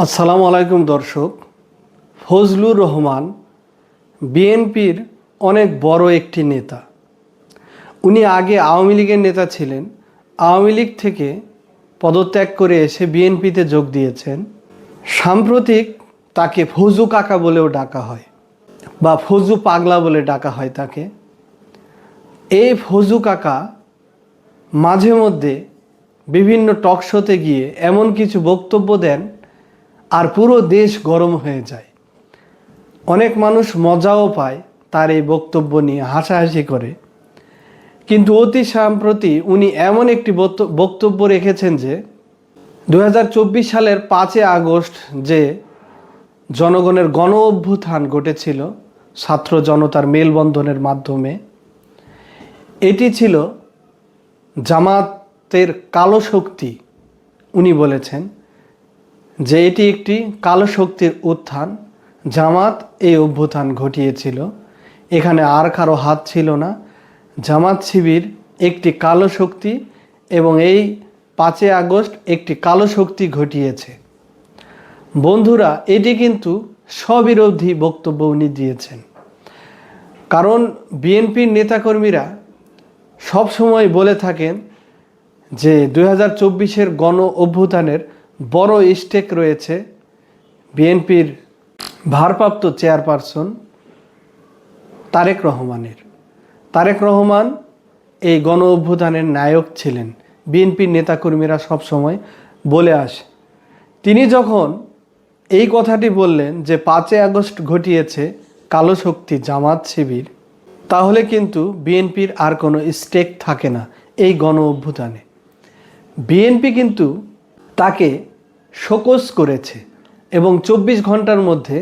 আসসালামু আলাইকুম দর্শক। ফজলুর রহমান, বিএনপির অনেক বড় একটি নেতা। উনি আগে আওয়ামী লীগের নেতা ছিলেন। আওয়ামী লীগ থেকে পদত্যাগ করে এসে বিএনপিতে যোগ দিয়েছেন। সাম্প্রতিক তাকে ফজু কাকা বলেও ডাকা হয় বা ফজু পাগলা বলে ডাকা হয় তাকে। এই ফজু কাকা মাঝে মধ্যে বিভিন্ন টক শোতে গিয়ে এমন কিছু বক্তব্য দেন আর পুরো দেশ গরম হয়ে যায়। অনেক মানুষ মজাও পায় তার এই বক্তব্য নিয়ে, হাসাহাসি করে। কিন্তু অতি সাম্প্রতি উনি এমন একটি বক্ত- বক্তব্য রেখেছেন যে দু হাজার চব্বিশ সালের পাঁচই আগস্ট যে জনগণের গণ অভ্যুত্থান ঘটেছিল ছাত্র জনতার মেলবন্ধনের মাধ্যমে, এটি ছিল জামাতের কালো শক্তি, উনি বলেছেন। যে এটি একটি কালো শক্তির উত্থান, জামাত এই অভ্যুত্থান ঘটিয়েছিল। এখানে আর কারও হাত ছিল না। জামাত শিবির একটি কালো শক্তি এবং এই পাঁচই আগস্ট একটি কালো শক্তি ঘটিয়েছে। বন্ধুরা, এটি কিন্তু স্ববিরোধী বক্তব্য উনি দিয়েছেন। কারণ বিএনপির নেতাকর্মীরা সব সময় বলে থাকেন যে দুই হাজার চব্বিশের গণ অভ্যুত্থানের বড় স্টেক রয়েছে বিএনপির ভারপ্রাপ্ত চেয়ারপারসন তারেক রহমানের। তারেক রহমান এই গণ অভ্যুত্থানের নায়ক ছিলেন। বিএনপির নেতাকর্মীরা সবসময় বলে আসে, তিনি যখন এই কথাটি বললেন যে পাঁচই আগস্ট ঘটিয়েছে কালো শক্তি জামাত শিবির, তাহলে কিন্তু বিএনপির আর কোনো স্টেক থাকে না এই গণ অভ্যুত্থানে। বিএনপি কিন্তু তাকে শোকস করেছে এবং চব্বিশ ঘণ্টার মধ্যে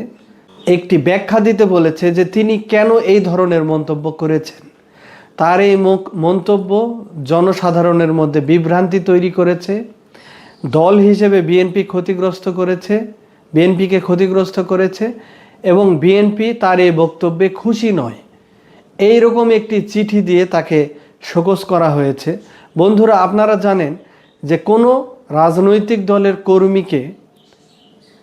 একটি ব্যাখ্যা দিতে বলেছে যে তিনি কেন এই ধরনের মন্তব্য করেছেন। তার এই মন্তব্য জনসাধারণের মধ্যে বিভ্রান্তি তৈরি করেছে, দল হিসেবে বিএনপি ক্ষতিগ্রস্ত করেছে বিএনপিকে ক্ষতিগ্রস্ত করেছে এবং বিএনপি তার এই বক্তব্যে খুশি নয়। এই রকম একটি চিঠি দিয়ে তাকে শোকস করা হয়েছে। বন্ধুরা, আপনারা জানেন যে কোনো রাজনৈতিক দলের কর্মীকে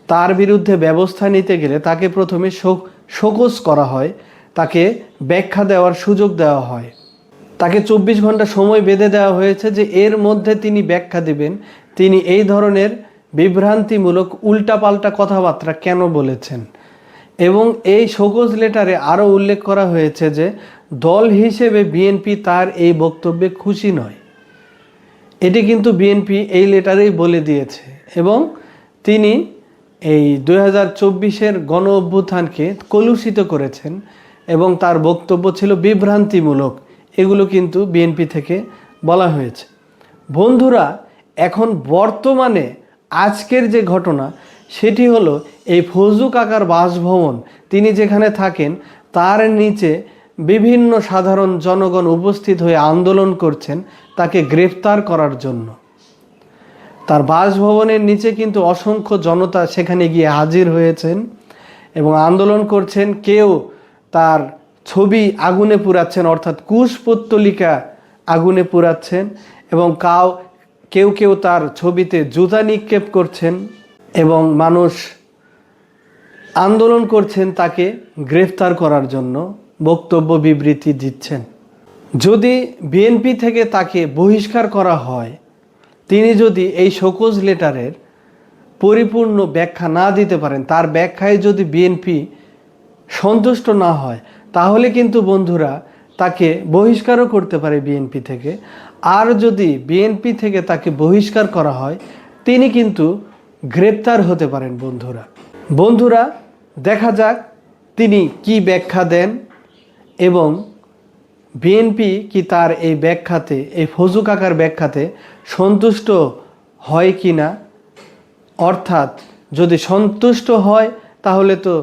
তার বিরুদ্ধে ব্যবস্থা নিতে গেলে তাকে প্রথমে শোক শোকস করা হয়, তাকে ব্যাখ্যা দেওয়ার সুযোগ দেওয়া হয়। তাকে চব্বিশ ঘণ্টা সময় বেঁধে দেওয়া হয়েছে যে এর মধ্যে তিনি ব্যাখ্যা দেবেন, তিনি এই ধরনের বিভ্রান্তিমূলক উল্টাপাল্টা কথাবার্তা কেন বলেছেন? এবং এই শোকজ লেটারে আরও উল্লেখ করা হয়েছে যে দল হিসেবে বিএনপি তার এই বক্তব্যে খুশি নয়। এটি কিন্তু বিএনপি এই লেটারেই বলে দিয়েছে এবং তিনি এই দুই হাজার চব্বিশের গণ অভ্যুত্থানকে কলুষিত করেছেন এবং তার বক্তব্য ছিল বিভ্রান্তিমূলক। এগুলো কিন্তু বিএনপি থেকে বলা হয়েছে। বন্ধুরা, এখন বর্তমানে আজকের যে ঘটনা, সেটি হলো এই ফজু কাকার বাসভবন। তিনি যেখানে থাকেন, তার নিচে বিভিন্ন সাধারণ জনগণ উপস্থিত হয়ে আন্দোলন করছেন, তাকে গ্রেফতার করার জন্য। তার বাসভবনের নিচে কিন্তু অসংখ্য জনতা সেখানে গিয়ে হাজির হয়েছেন এবং আন্দোলন করছেন। কেউ তার ছবি আগুনে পুরাচ্ছেন অর্থাৎ কুশপুত্তলিকা আগুনে পুরাচ্ছেন এবং কাউ কেউ কেউ তার ছবিতে জুতা নিক্ষেপ করছেন এবং মানুষ আন্দোলন করছেন তাকে গ্রেফতার করার জন্য। বক্তব্য বিবৃতি দিচ্ছেন। যদি বিএনপি থেকে তাকে বহিষ্কার করা হয়, তিনি যদি এই শোকজ লেটারের পরিপূর্ণ ব্যাখ্যা না দিতে পারেন, তার ব্যাখ্যায় যদি বিএনপি সন্তুষ্ট না হয়, তাহলে কিন্তু বন্ধুরা তাকে বহিষ্কারও করতে পারে বিএনপি থেকে। আর যদি বিএনপি থেকে তাকে বহিষ্কার করা হয়, তিনি কিন্তু গ্রেপ্তার হতে পারেন বন্ধুরা। বন্ধুরা, দেখা যাক তিনি কি ব্যাখ্যা দেন। এবং বিএনপি কি তার এই ব্যাখ্যাতে, এই ফজু কাকার ব্যাখ্যাতে সন্তুষ্ট হয় কি না? অর্থাৎ যদি সন্তুষ্ট হয়, তাহলে তো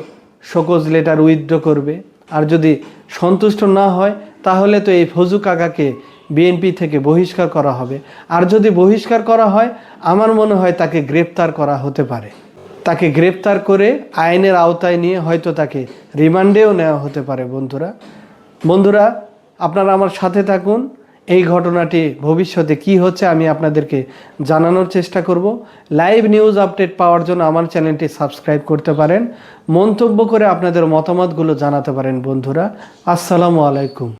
শোকজ লেটার উইথড্র করবে। আর যদি সন্তুষ্ট না হয়, তাহলে তো এই ফজু কাকাকে বিএনপি থেকে বহিষ্কার করা হবে। আর যদি বহিষ্কার করা হয়, আমার মনে হয় তাকে গ্রেপ্তার করা হতে পারে। তাকে গ্রেপ্তার করে আইনের আওতায় নিয়ে হয়তো তাকে রিমান্ডেও নেওয়া হতে পারে, বন্ধুরা। বন্ধুরা, আপনারা আমার সাথে থাকুন। এই ঘটনাটি ভবিষ্যতে কি হচ্ছে আমি আপনাদেরকে জানানোর চেষ্টা করব। লাইভ নিউজ আপডেট পাওয়ার জন্য আমার চ্যানেলটি সাবস্ক্রাইব করতে পারেন। মন্তব্য করে আপনাদের মতামতগুলো জানাতে পারেন বন্ধুরা। আসসালামু আলাইকুম।